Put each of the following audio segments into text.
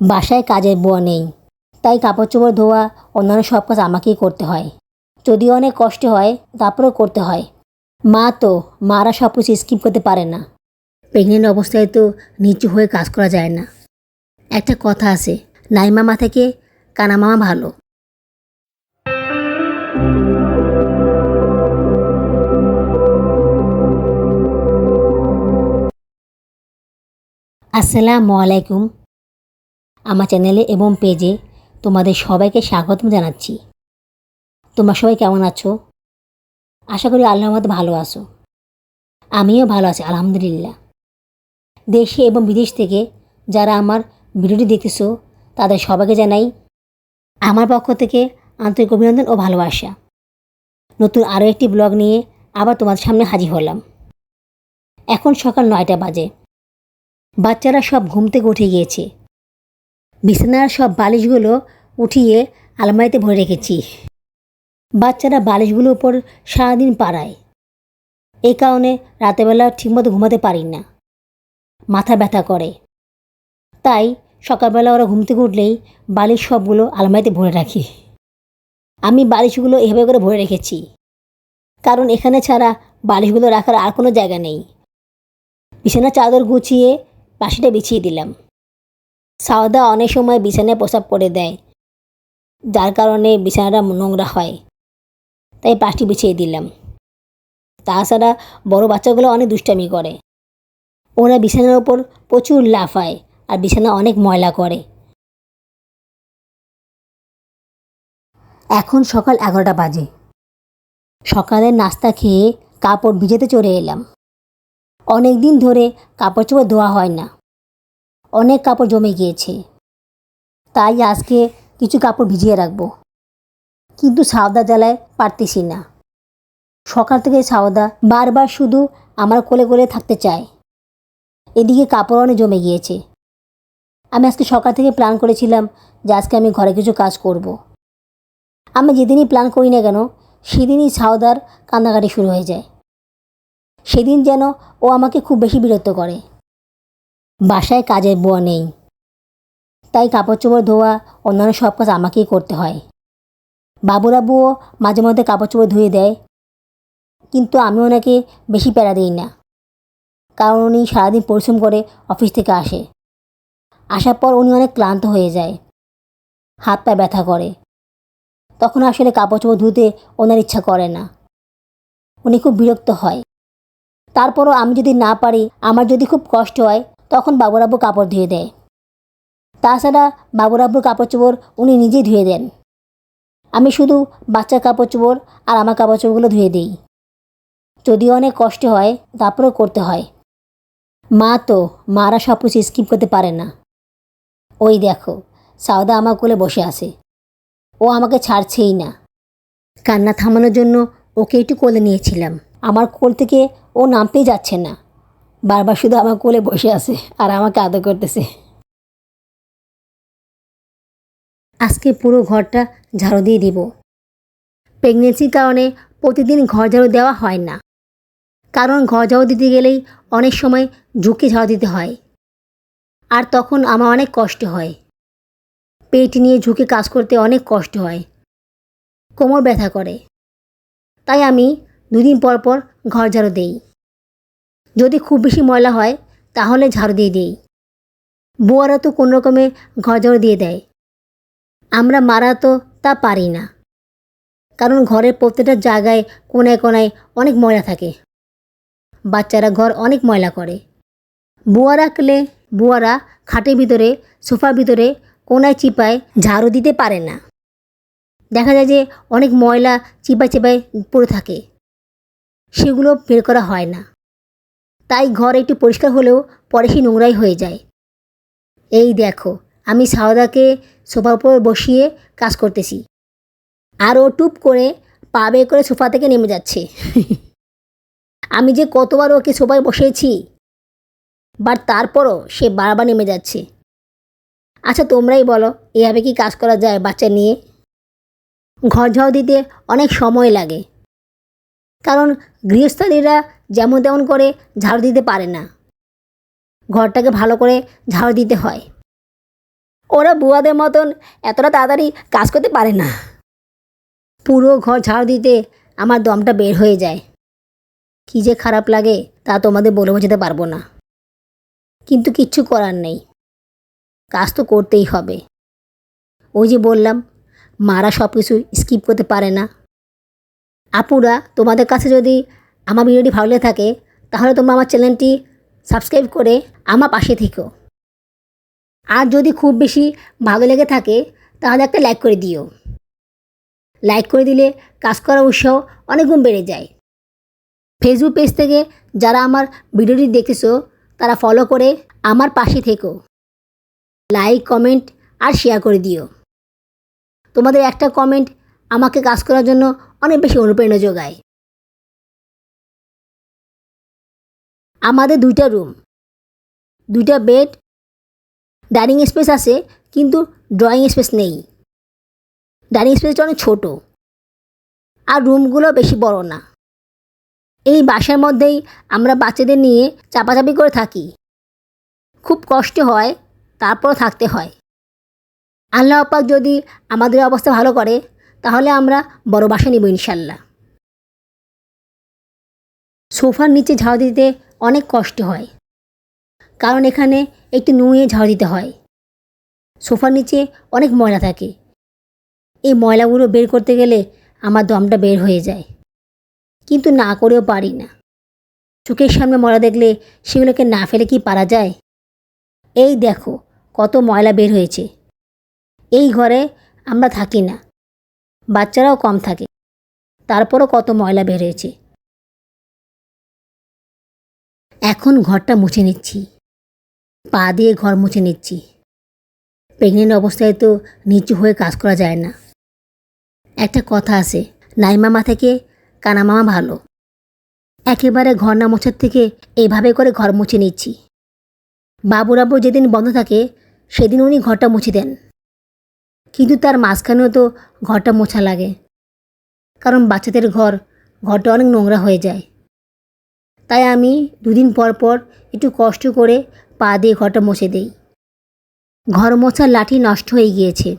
বাসায় কাজের বুয়া নেই। তাই কাপড় চোপড় ধোয়া, অন্যান্য সব কাজ আমাকেই করতে হয়। যদিও অনেক কষ্ট হয়, তারপরেও করতে হয়। মা তো, মারা সব কিছু স্কিপ করতে পারে না। প্রেগনেন্ট অবস্থায় তো নিচু হয়ে কাজ করা যায় না। একটা কথা আছে নাই মামা থেকে কানা মামা ভালো। আসসালামু আলাইকুম। আমার চ্যানেলে এবং পেজে তোমাদের সবাইকে স্বাগতম জানাচ্ছি। তোমরা সবাই কেমন আছো? আশা করি আল্লাহর মতো ভালো আছো। আমিও ভালো আছি, আলহামদুলিল্লাহ। দেশে এবং বিদেশ থেকে যারা আমার ভিডিওটি দেখতেছো, তাদের সবাইকে জানাই আমার পক্ষ থেকে আন্তরিক অভিনন্দন ও ভালোবাসা। নতুন আরও একটি ব্লগ নিয়ে আবার তোমাদের সামনে হাজির হলাম। এখন সকাল নয়টা বাজে। বাচ্চারা সব ঘুম থেকে উঠে গিয়েছে। বিছানার সব বালিশগুলো উঠিয়ে আলমারিতে ভরে রেখেছি। বাচ্চারা বালিশগুলোর উপর সারাদিন পাড়ায়। এই কারণে রাতেবেলা ঠিকমতো ঘুমাতে পারি না। মাথা ব্যথা করে। তাই সকালবেলা ওরা ঘুম থেকে উঠলেই বালিশ সবগুলো আলমারিতে ভরে রাখি। আমি বালিশগুলো এভাবে করে ভরে রেখেছি। কারণ এখানে ছাড়া বালিশগুলো রাখার আর কোনো জায়গা নেই। বিছানা চাদর গুছিয়ে পাশিটা বিছিয়ে দিলাম। সাওদা অনেক সময় বিছানায় প্রসাব করে দেয়, যার কারণে বিছানাটা নোংরা হয়। তাই পাশটি বিছিয়ে দিলাম। তাছাড়া বড় বাচ্চাগুলো অনেক দুষ্টামি করে। ওরা বিছানার ওপর প্রচুর লাফায় আর বিছানা অনেক ময়লা করে। এখন সকাল এগারোটা বাজে। সকালের নাস্তা খেয়ে কাপড় ভিজেতে চলে এলাম। অনেক দিন ধরে কাপড় চোপড় ধোয়া হয় না। অনেক কাপড় জমে গিয়েছে। তাই আজকে কিছু কাপড় ভিজিয়ে রাখব। কিন্তু সাওদা জ্বালায় পারতেছি না। সকাল থেকে সাওদা বারবার শুধু আমার কোলে কোলে থাকতে চায়। এদিকে কাপড় অনেক জমে গিয়েছে। আমি আজকে সকাল থেকে প্ল্যান করেছিলাম যে আজকে আমি ঘরে কিছু কাজ করব। আমি যেদিনই প্ল্যান করি না কেন, সেদিনই সাওদার কান্নাকাটি শুরু হয়ে যায়। সেদিন যেন ও আমাকে খুব বেশি বিরক্ত করে। বাসায় কাজের বুয়া নেই। তাই কাপড় চোপড় ধোয়া অন্যান্য সব কাজ আমাকেই করতে হয়। বাবুরা বাবুরাবুও মাঝে মধ্যে কাপড় চোপড় ধুয়ে দেয়। কিন্তু আমি ওনাকে বেশি প্যারা দিই না। কারণ উনি সারাদিন পরিশ্রম করে অফিস থেকে আসে। আসার পর উনি অনেক ক্লান্ত হয়ে যায়। হাত পা ব্যথা করে। তখন আসলে কাপড় চোপড় ধুতে ওনার ইচ্ছা করে না। উনি খুব বিরক্ত হয়। তারপরও আমি যদি না পারি, আমার যদি খুব কষ্ট হয় তখন বাবুরাব্বু কাপড় ধুয়ে দেয়। তাছাড়া বাবুরাব্বুর কাপড় চোপড় উনি নিজেই ধুয়ে দেন। আমি শুধু বাচ্চার কাপড় চোপড় আর আমার কাপড় চোপড়গুলো ধুয়ে দিই। যদিও অনেক কষ্ট হয়, তারপরেও করতে হয়। মা তো, মারা সব কিছু স্কিপ করতে পারে না। ওই দেখো সাউদা আমার কোলে বসে আছে। ও আমাকে ছাড়ছেই না। কান্না থামানোর জন্য ওকে একটু কোলে নিয়েছিলাম। আমার কোল থেকে ও নামতেই যাচ্ছে না। বারবার শুধু আমার কোলে বসে আছে আর আমাকে আদর করতেছে। আজকে পুরো ঘরটা ঝাড়ু দিয়ে দিব। প্রেগনেন্সির কারণে প্রতিদিন ঘর ঝাড়ু দেওয়া হয় না। কারণ ঘর ঝাড়ু দিতে গেলেই অনেক সময় ঝুঁকে ঝাড়ু দিতে হয়। আর তখন আমার অনেক কষ্ট হয়। পেট নিয়ে ঝুঁকে কাজ করতে অনেক কষ্ট হয়। কোমর ব্যথা করে। তাই আমি দুদিন পর পর ঘর ঝাড়ু দেই। যদি খুব বেশি ময়লা হয়, তাহলে ঝাড়ু দিয়ে দিই। বুয়ারা তো কোনো রকমে ঘর দিয়ে দেয়। আমরা মারা তো তা পারি না। কারণ ঘরের প্রত্যেকটা জায়গায় কোনায় কোনায় অনেক ময়লা থাকে। বাচ্চারা ঘর অনেক ময়লা করে। বুয়া রাখলে বুয়ারা খাটের ভিতরে, সোফার ভিতরে, কোনায় চিপায় ঝাড়ু দিতে পারে না। দেখা যায় যে অনেক ময়লা চিপায় চিপায় পড়ে থাকে। সেগুলো বের করা হয় না। তাই ঘর একটু পরিষ্কার হলেও পরে সে নোংরাই হয়ে যায়। এই দেখো, আমি সাওদাকে সোফার উপর বসিয়ে কাজ করতেছি। আর ও টুপ করে পা বের করে সোফা থেকে নেমে যাচ্ছে। আমি যে কতবার ওকে সোফায় বসিয়েছি বাট তারপরও সে বারবার নেমে যাচ্ছে। আচ্ছা তোমরাই বলো, এভাবে কি কাজ করা যায় বাচ্চা নিয়ে? ঘর ঝাড়ু দিতে অনেক সময় লাগে। কারণ গৃহস্থালীরা যেমন তেমন করে ঝাড়ু দিতে পারে না। ঘরটাকে ভালো করে ঝাড়ু দিতে হয়। ওরা বুয়াদের মতন এতটা তাড়াতাড়ি কাজ করতে পারে না। পুরো ঘর ঝাড় দিতে আমার দমটা বের হয়ে যায়। কী যে খারাপ লাগে তা তোমাদের বলে বোঝাতে পারব না। কিন্তু কিচ্ছু করার নেই। কাজ তো করতেই হবে। ওই যে বললাম, মারা সব কিছু স্কিপ করতে পারে না। আপুরা, তোমাদের কাছে যদি আমার ভিডিওটি ভালো লেগে থাকে, তাহলে তোমরা আমার চ্যানেলটি সাবস্ক্রাইব করে আমার পাশে থেকো। আর যদি খুব বেশি ভালো লেগে থাকে, তাহলে একটা লাইক করে দিও। লাইক করে দিলে কাজ করার উৎসাহ অনেক গুণ বেড়ে যায়। ফেসবুক পেজ থেকে যারা আমার ভিডিওটি দেখেছ তারা ফলো করে আমার পাশে থেকো। লাইক কমেন্ট আর শেয়ার করে দিও। তোমাদের একটা কমেন্ট আমাকে কাজ করার জন্য অনেক বেশি অনুপ্রেরণা যোগায়। আমাদের দুইটা রুম। দুইটা বেড, ডাইনিং স্পেস আছে, কিন্তু ড্রয়িং স্পেস নেই। ডাইনিং স্পেসটা অনেক ছোট, আর রুমগুলো বেশি বড় না। এই বাসার মধ্যেই আমরা বাচ্চাদের নিয়ে চাপাচাপি করে থাকি। খুব কষ্ট হয় তারপর থাকতে হয়। আল্লাহ আপাক যদি আমাদের অবস্থা ভালো করে, তাহলে আমরা বড় বাসা নিব ইনশাল্লাহ। সোফার নিচে ঝাড়ু দিতে অনেক কষ্ট হয়। কারণ এখানে একটু নুয়ে ঝাড় দিতে হয়। সোফার নিচে অনেক ময়লা থাকে। এই ময়লাগুলো বের করতে গেলে আমার দমটা বের হয়ে যায়। কিন্তু না করেও পারি না। চোখের সামনে ময়লা দেখলে সেগুলোকে না ফেলে কি পারা যায়? এই দেখো, কত ময়লা বের হয়েছে। এই ঘরে আমরা থাকি না। বাচ্চারাও কম থাকে। তারপরও কত ময়লা বের হয়েছে। এখন ঘরটা মুছে নিচ্ছি। পা দিয়ে ঘর মুছে নিচ্ছি। প্রেগনেন্ট অবস্থায় তো নিচু হয়ে কাজ করা যায় না। একটা কথা আছে নাইমামা থেকে কানামামা ভালো। একেবারে ঘর না মোছার থেকে এভাবে করে ঘর মুছে নিচ্ছি। বাবুরাবু যেদিন বন্ধ থাকে, সেদিন উনি ঘরটা মুছে দেন। কিন্তু তার মাঝখানেও তো ঘরটা মোছা লাগে। কারণ বাচ্চাদের ঘর, ঘরটা অনেক নোংরা হয়ে যায়। তাই আমি দুদিন পর পর একটু কষ্ট করে পা দিয়ে ঘরটা মুছে দেই। ঘর মোছার লাঠি নষ্ট হয়ে গিয়েছে।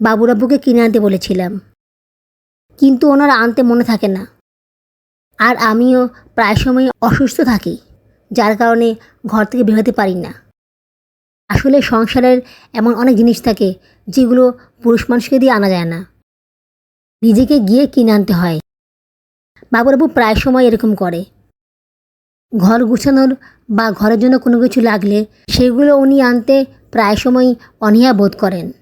বাবুরাবুকে কিনে আনতে বলেছিলাম। কিন্তু ওনারা আনতে মনে থাকে না। আর আমিও প্রায় সময় অসুস্থ থাকি, যার কারণে ঘর থেকে বেরোতে পারি না। আসলে সংসারের এমন অনেক জিনিস থাকে, যেগুলো পুরুষ মানুষকে দিয়ে আনা যায় না। নিজেকে গিয়ে কিনে আনতে হয়। বাবুরাবু প্রায় সময় এরকম করে। ঘর গুছানোর বা ঘরের জন্য কোনো কিছু লাগলে সেগুলো উনি আনতে প্রায় সময় অনীহা বোধ করেন।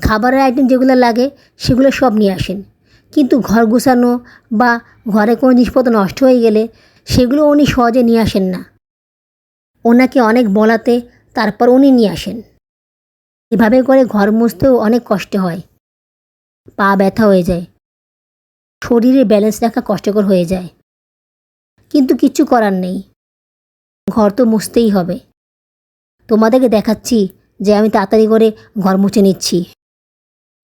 খাবারের আইটেম যেগুলো লাগে সেগুলো সব নিয়ে আসেন। কিন্তু ঘর গুছানো বা ঘরে কোনো জিনিসপত্র নষ্ট হয়ে গেলে সেগুলো উনি সহজে নিয়ে আসেন না। ওনাকে অনেক বলাতে তারপর উনি নিয়ে আসেন। এভাবে করে ঘর মুছতেও অনেক কষ্ট হয়। পা ব্যথা হয়ে যায়। শরীরে ব্যালেন্স রাখা কষ্টকর হয়ে যায়। কিন্তু কিচ্ছু করার নেই। ঘর তো মুছতেই হবে। তোমাদেরকে দেখাচ্ছি যে আমি তাড়াতাড়ি করে ঘর মুছে নিচ্ছি।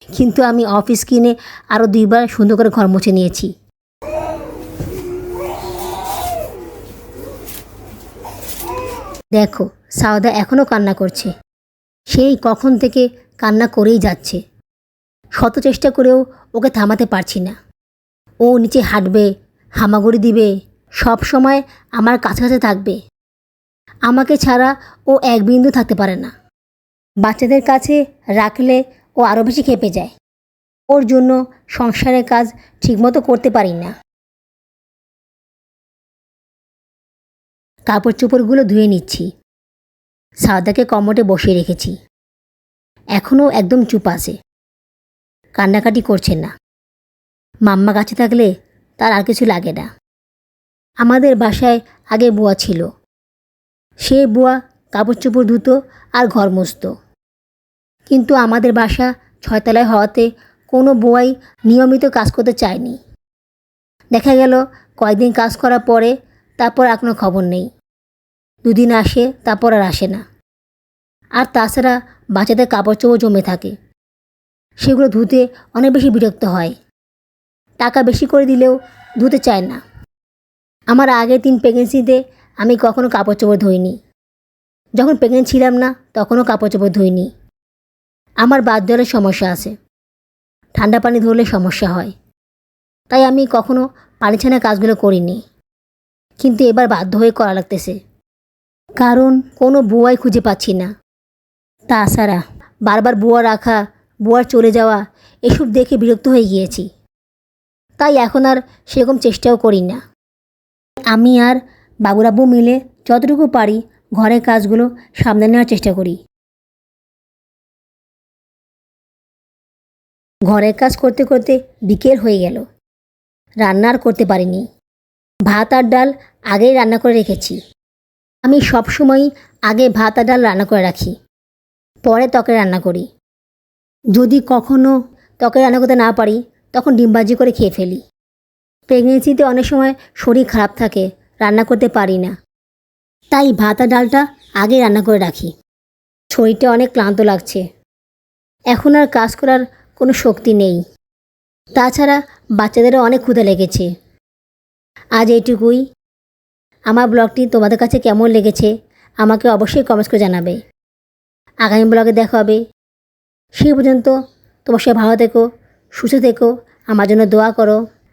কিন্তু আমি অফিস কিনে আরও দুইবার সুন্দর করে ঘর মুছে নিয়েছি। দেখো, সাওদা এখনও কান্না করছে। সেই কখন থেকে কান্না করেই যাচ্ছে। শত চেষ্টা করেও ওকে থামাতে পারছি না। ও নিচে হাঁটবে, হামাগুড়ি দিবে সব সময় আমার কাছাকাছি থাকবে। আমাকে ছাড়া ও এক বিন্দু থাকতে পারে না। বাচ্চাদের কাছে রাখলে ও আরও বেশি খেপে যায়। ওর জন্য সংসারের কাজ ঠিকমতো করতে পারি না। কাপড় চোপড়গুলো ধুয়ে নিচ্ছি। সাদাকে কমোটে বসিয়ে রেখেছি। এখনও একদম চুপ আছে। কান্নাকাটি করছে না। মাম্মা কাছে থাকলে তার আর কিছু লাগে না। আমাদের বাসায় আগে বুয়া ছিল। সে বুয়া কাপড় চোপড় ধুতো আর ঘর মুছত। কিন্তু আমাদের বাসা ছয়তলায় হওয়াতে কোনো বুয়াই নিয়মিত কাজ করতে চায়নি। দেখা গেল কয়েকদিন কাজ করার পরে তারপর আর কোনো খবর নেই। দুদিন আসে, তারপর আর আসে না। আর তাছাড়া বাচ্চাদের কাপড় চোপড় জমে থাকে। সেগুলো ধুতে অনেক বেশি বিরক্ত হয়। টাকা বেশি করে দিলেও ধুতে চায় না। আমার আগের তিন প্রেগনেন্সিতে আমি কখনো কাপড় চোপড় ধুইনি। যখন প্রেগনেন্ট ছিলাম না, তখনও কাপড় চোপড় ধুইনি। আমার বাদ দেওয়ার সমস্যা আছে। ঠান্ডা পানি ধরলে সমস্যা হয়। তাই আমি কখনো পানি ছানা কাজগুলো করিনি। কিন্তু এবার বাধ্য হয়ে করা লাগতেছে। কারণ কোনো বুয়াই খুঁজে পাচ্ছি না। তাছাড়া বারবার বুয়া রাখা, বুয়ার চলে যাওয়া, এসব দেখে বিরক্ত হয়ে গিয়েছি। তাই এখন আর সেরকম চেষ্টাও করি না। আমি আর বাবুরাব্বু মিলে যতটুকু পারি ঘরের কাজগুলো সামনে নেওয়ার চেষ্টা করি। ঘরের কাজ করতে করতে বিকেল হয়ে গেল। রান্না আর করতে পারিনি। ভাত আর ডাল আগেই রান্না করে রেখেছি। আমি সবসময়ই আগে ভাত আর ডাল রান্না করে রাখি। পরে ত্বকে রান্না করি। যদি কখনো ত্বকে রান্না করতে না পারি, তখন ডিমবাজি করে খেয়ে ফেলি। প্রেগনেন্সিতে অনেক সময় শরীর খারাপ থাকে, রান্না করতে পারি না। তাই ভাত আর ডালটা আগে রান্না করে রাখি। শরীরটা অনেক ক্লান্ত লাগছে। এখন আর কাজ করার কোনো শক্তি নেই। তাছাড়া বাচ্চাদেরও অনেক ক্ষুধা লেগেছে। আজ এইটুকুই। আমার ব্লগটি তোমাদের কাছে কেমন লেগেছে, আমাকে অবশ্যই কমেন্টস করে জানাবে। আগামী ব্লগে দেখা হবে। সেই পর্যন্ত তোমার সবাই ভালো থেকো, সুস্থ থেকো, আমার জন্য দোয়া করো।